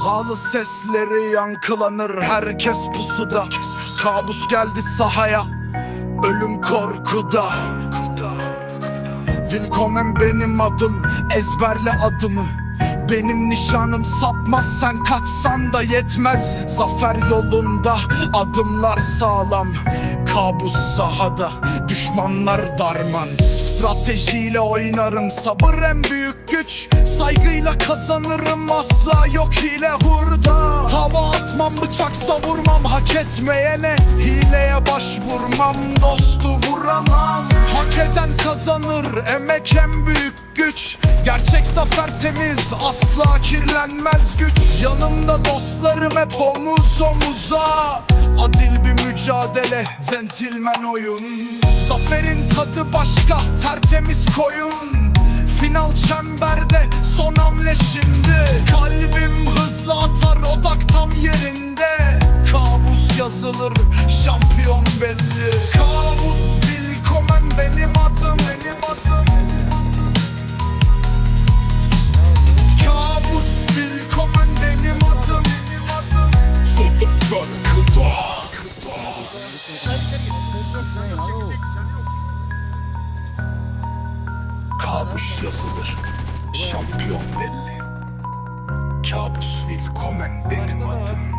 Halı sesleri yankılanır herkes pusuda. Kabus geldi sahaya Ölüm korkuda. Willkommen benim adım Ezberle adımı. Benim nişanım sapmaz sen kaçsan da yetmez. Zafer yolunda adımlar sağlam Kabus sahada düşmanlar darman. Stratejiyle oynarım. Sabır en büyük güç. Saygıyla kazanırım. Asla yok hile hurda. Tava atmam bıçak savurmam. Hak etmeyene Hileye başvurmam. Dostu vuramam. Hak eden kazanır. Emek en büyük güç. Gerçek zafer temiz. Asla kirlenmez güç. Yanımda dostlarım hep omuz omuza Adil bir mücadele centilmen oyun. Zaferin tadı başka tertemiz koyun. Final çemberde son hamle şimdi. Kalbim hızlı atar odak tam yerinde. Kabus yazılır Kabus yazılır. Şampiyon belli. Kabus Willkommen benim adım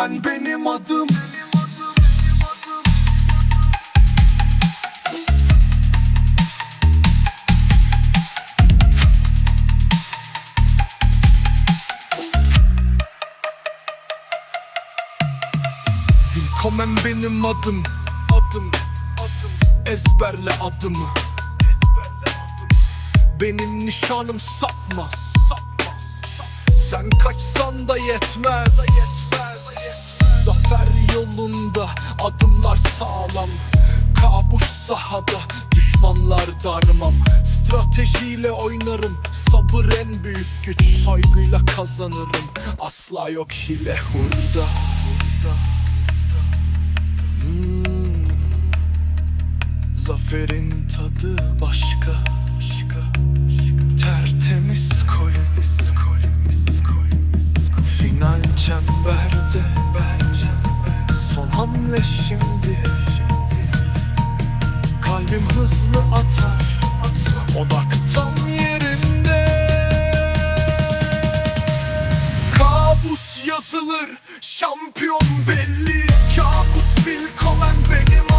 Willkommen benim adım. Willkommen benim adım. Adım Adım. Ezberle adımı. Benim nişanım sapmaz. Sen kaçsan da yetmez Zafer yolunda adımlar sağlam. Kabus sahada düşmanlar darmam. Stratejiyle oynarım sabır en büyük güç. Saygıyla kazanırım asla yok hile hurda. Hmm. Zaferin tadı başka Kalbim hızlı atar. Odak tam yerinde. Kabus yazılır Şampiyon belli. Kabus Willkommen benim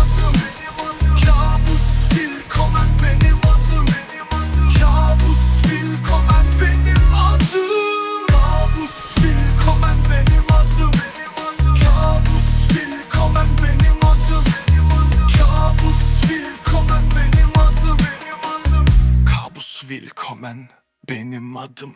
Willkommen benim adım